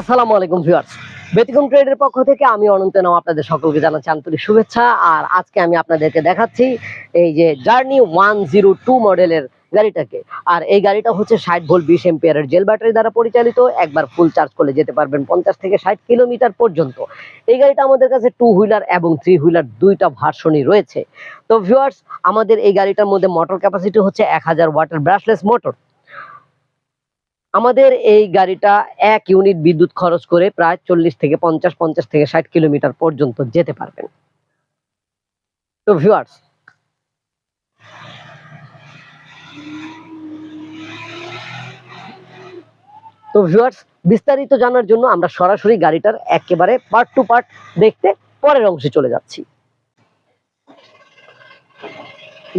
আসসালামু আলাইকুম ভিউয়ার্স। ব্যতিক্রম ট্রেডের পক্ষ থেকে আমি অনন্ত নাম আপনাদের সকলকে জানাচ্ছি আন্তরিক শুভেচ্ছা। আর আজকে আমি আপনাদেরকে দেখাচ্ছি এই যে জার্নি ওয়ান জিরো টু মডেলের গাড়িটাকে। আর এই গাড়িটা হচ্ছে ষাট ভোল্ট বিশ এম্পিয়ারের জেল ব্যাটারি দ্বারা পরিচালিত। একবার ফুল চার্জ করলে যেতে পারবেন পঞ্চাশ থেকে ষাট কিলোমিটার পর্যন্ত। এই গাড়িটা আমাদের কাছে টু হুইলার এবং থ্রি হুইলার দুইটা ভার্সনই রয়েছে। তো ভিউয়ার্স, আমাদের এই গাড়িটার মধ্যে মোটর ক্যাপাসিটি হচ্ছে এক হাজার ওয়াটের ব্রাশলেস মোটর আমাদের এই গাড়িটা এক ইউনিট বিদ্যুৎ খরচ করে প্রায় চল্লিশ থেকে পঞ্চাশ পঞ্চাশ থেকে ষাট কিলোমিটার পর্যন্ত যেতে পারবেন। তো ভিউয়ার্স তো ভিউয়ার্স বিস্তারিত জানার জন্য আমরা সরাসরি গাড়িটার একেবারে পার্ট টু পার্ট দেখতে পরের অংশে চলে যাচ্ছি।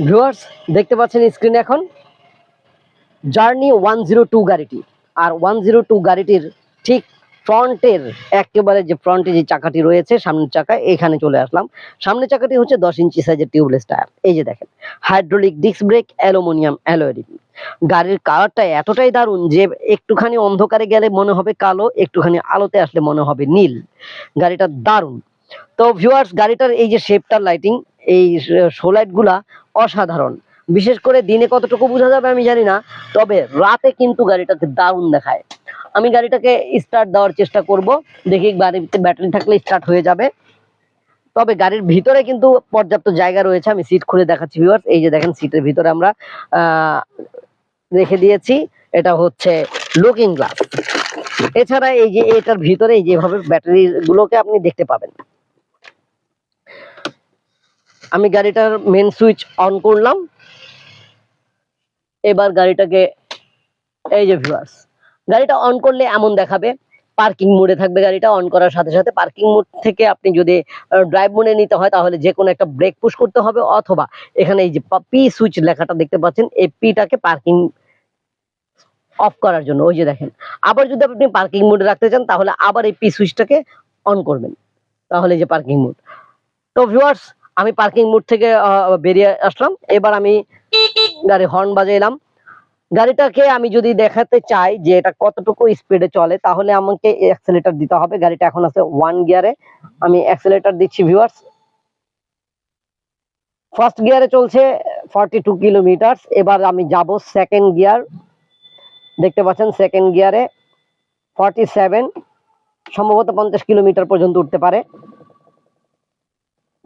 ভিউয়ার্স দেখতে পাচ্ছেন স্ক্রিনে এখন। জার্নি ওয়ান জিরো টু গাড়িটি। আর ওয়ান জিরো টু গাড়িটির ঠিক ফ্রন্টের, একেবারে যে ফ্রন্টে যে চাকাটি রয়েছে, সামনের চাকা এখানে চলে আসলাম। সামনের চাকাটি হচ্ছে দশ ইঞ্চি সাইজের টিউবলেস টায়ার। এই যে দেখেন, হাইড্রোলিক ডিস্ক ব্রেক, অ্যালুমিনিয়াম অ্যালোয়েরিং গাড়ির কালারটা এতটাই দারুণ যে একটুখানি অন্ধকারে গেলে মনে হবে কালো, একটুখানি আলোতে আসলে মনে হবে নীল। গাড়িটা দারুণ। তো ভিউয়ার্স গাড়িটার এই যে শেপটার লাইটিং এই শো লাইটগুলা অসাধারণ। বিশেষ করে দিনে কতটুকু বোঝা যাবে আমি জানি না, তবে রাতে কিন্তু গাড়িটাকে দারুণ দেখায়। আমি গাড়িটাকে স্টার্ট দেওয়ার চেষ্টা করব, দেখি গাড়িতে ব্যাটারি থাকলে স্টার্ট হয়ে যাবে। তবে গাড়ির ভিতরে কিন্তু পর্যাপ্ত জায়গা রয়েছে, আমি সিট খুলে দেখাচ্ছি ভিউয়ার্স এই যে দেখেন সিটের ভিতরে আমরা রেখে দিয়েছি। এটা হচ্ছে লুকিং গ্লাস এছাড়া এই যে এটার ভিতরে এই যেভাবে ব্যাটারি গুলোকে আপনি দেখতে পাবেন। আমি গাড়িটার মেন সুইচ অন করলাম। এবার গাড়িটাকে, এই যে ভিউয়ার্স গাড়িটা অন করলে এমন দেখাবে পার্কিং মোডে থাকবে গাড়িটা অন করার সাথে সাথে পার্কিং মোড থেকে আপনি যদি ড্রাইভ মোডে নিতে হয় তাহলে যে কোনো একটা ব্রেক পুশ করতে হবে অথবা এখানে এই যে পি সুইচ লেখাটা দেখতে পাচ্ছেন, এই পিটাকে পার্কিং অফ করার জন্য, ওই যে দেখেন। আবার যদি আপনি পার্কিং মোডে রাখতে চান তাহলে আবার এই পি সুইচটাকে অন করবেন, তাহলে যে পার্কিং মোড তো ভিউয়ার্স আমি পার্কিং মোড থেকে বেরিয়ে আসলাম। এবার আমি গাড়ি হর্ন বাজাইলাম গাড়িটাকে আমি যদি দেখাতে চাই যে এটা কতটুকু স্পিডে চলে, তাহলে আমাকে অ্যাক্সেলেটার দিতে হবে। গাড়িটা এখন আছে ওয়ান গিয়ারে আমি অ্যাক্সেলেটার দিচ্ছি ভিউয়ার্স ফার্স্ট গিয়ারে চলছে ফর্টি টু কিলোমিটার এবার আমি যাব সেকেন্ড গিয়ার দেখতে পাচ্ছেন সেকেন্ড গিয়ারে ফর্টি সেভেন সম্ভবত পঞ্চাশ কিলোমিটার পর্যন্ত উঠতে পারে।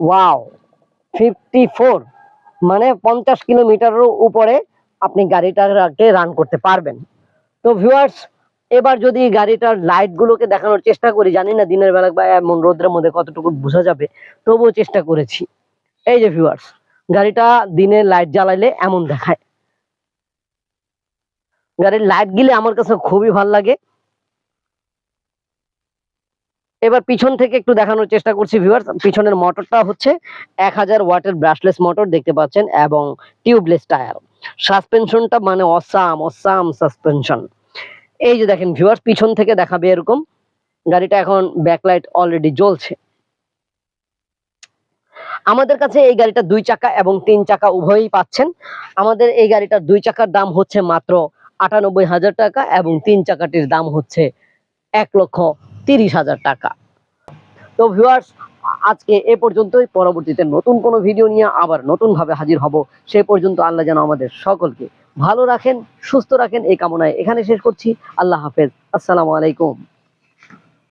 ওয়াও ফিফটি ফোর মানে পঞ্চাশ কিলোমিটারের উপরে আপনি গাড়িটাকে রান করতে পারবেন। তো ভিউয়ার্স এবার যদি গাড়িটার লাইট গুলোকে দেখানোর চেষ্টা করি, জানি না দিনের বেলা বা এমন রোদ্রের মধ্যে কতটুকু বোঝা যাবে, তবুও চেষ্টা করেছি। এই যে ভিউয়ার্স গাড়িটা দিনে লাইট জ্বালাইলে এমন দেখায়। গাড়ির লাইট গিলে আমার কাছে খুবই ভালো লাগে। এবার পিছন থেকে একটু দেখানোর চেষ্টা করছি ভিউয়ার্স পিছনের মোটরটা হচ্ছে এক হাজার ওয়াটের ব্রাশলেস মোটর দেখতে পাচ্ছেন, এবং টিউবলেস টায়ার সাসপেনশনটা মানে অসাম অসাম সাসপেনশন এই যে দেখেন ভিউয়ার্স পিছন থেকে দেখাবে এরকম। গাড়িটা এখন ব্যাকলাইট অলরেডি জ্বলছে। আমাদের কাছে এই গাড়িটা দুই চাকা এবং তিন চাকা উভয়ই পাচ্ছেন। আমাদের এই গাড়িটার দুই চাকার দাম হচ্ছে মাত্র আটানব্বই হাজার টাকা এবং তিন চাকাটির দাম হচ্ছে এক লক্ষ তিরিশ হাজার টাকা। তো ভিউয়ার্স আজকে এ পর্যন্তই। পরবর্তীতে নতুন কোনো ভিডিও নিয়ে আবার নতুনভাবে হাজির হব। সে পর্যন্ত আল্লাহ যেন আমাদের সকলকে ভালো রাখেন, সুস্থ রাখেন। এই কামনায় এখানে শেষ করছি। আল্লাহ হাফেজ। আসসালামু আলাইকুম।